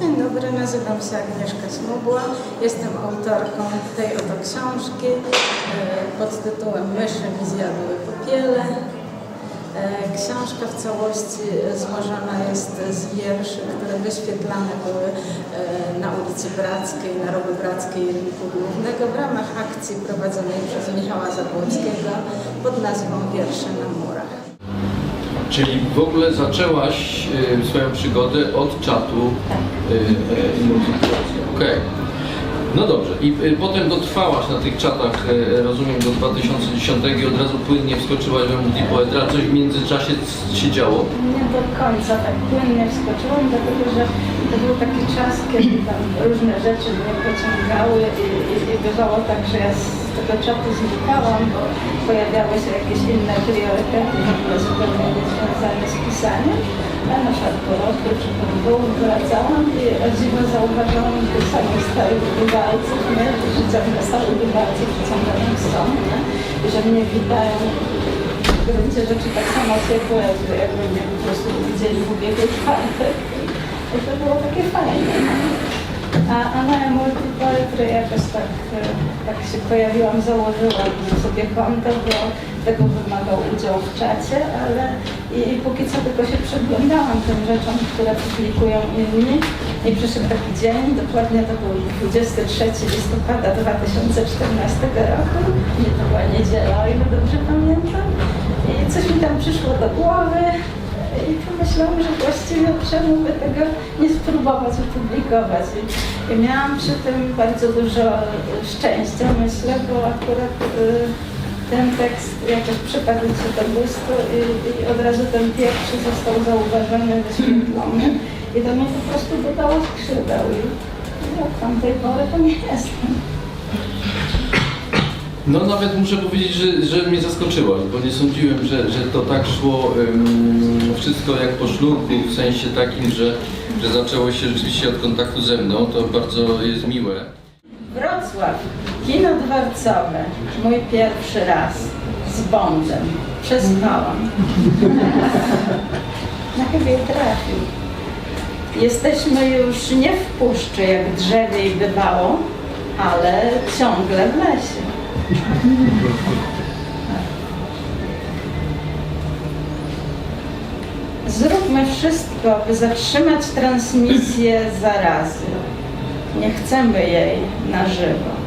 dobry, nazywam się Agnieszka Smugła. Jestem autorką tej oto książki e, pod tytułem Myszy mi zjadły popiele. E, Książka w całości złożona jest z wierszy, które wyświetlane były e, na ulicy Brackiej, na rogu Brackiej Rynku Głównego w ramach akcji prowadzonej przez Michała Zabłockiego pod nazwą Wiersze na murach. Czyli w ogóle zaczęłaś y, swoją przygodę od czatu y, y, multiplikacji. Okej. No dobrze. I y, potem dotrwałaś na tych czatach, y, rozumiem, do 2010 i od razu płynnie wskoczyłaś we multipoetra. Coś w międzyczasie c- się działo? Nie do końca tak płynnie wskoczyłam, dlatego że to był taki czas, kiedy tam różne rzeczy mnie pociągały i, i, i bywało tak, że ja z tego czatu znikałam, bo pojawiały się jakieś inne priorytety, w ogóle zupełnie niezwiązane z pisaniem. Ja na przykład po roku czy po dwóch wracałam i o dziwo zauważyłam tych samych starych bywalców, nie? że ciągle starych bywalców ciągle są, nie? i że mnie witają w gruncie rzeczy tak samo ciepłe, jakby, jakby mnie po prostu widzieli w ubiegły czwartek. I to było takie fajne. A, a na multipoetry jakoś tak, e, tak się pojawiłam, założyłam sobie konto, bo tego wymagał udział w czacie, ale i, i póki co tylko się przyglądałam tym rzeczom, które publikują inni. I przyszedł taki dzień, dokładnie to był 23 listopada 2014 roku, nie to była niedziela, o ile dobrze pamiętam. I coś mi tam przyszło do głowy i pomyślałam, że właściwie czemu by tego nie spróbować opublikować. I, i miałam przy tym bardzo dużo szczęścia, myślę, bo akurat y, ten tekst jakoś przypadł się do gustu i, i od razu ten pierwszy został zauważony, wyświetlony i to mnie po prostu dodało skrzydeł i od tamtej pory to nie jestem. No nawet muszę powiedzieć, że, że mnie zaskoczyłaś, bo nie sądziłem, że, że to tak szło ym, wszystko jak po szlunku, w sensie takim, że, że zaczęło się rzeczywiście od kontaktu ze mną. To bardzo jest miłe. Wrocław, kino dworcowe, mój pierwszy raz z Bondem. Przespałam. Na chyba trafił. Jesteśmy już nie w puszczy, jak drzewiej bywało, ale ciągle w lesie. Zróbmy wszystko, by zatrzymać transmisję zarazy. Nie chcemy jej na żywo.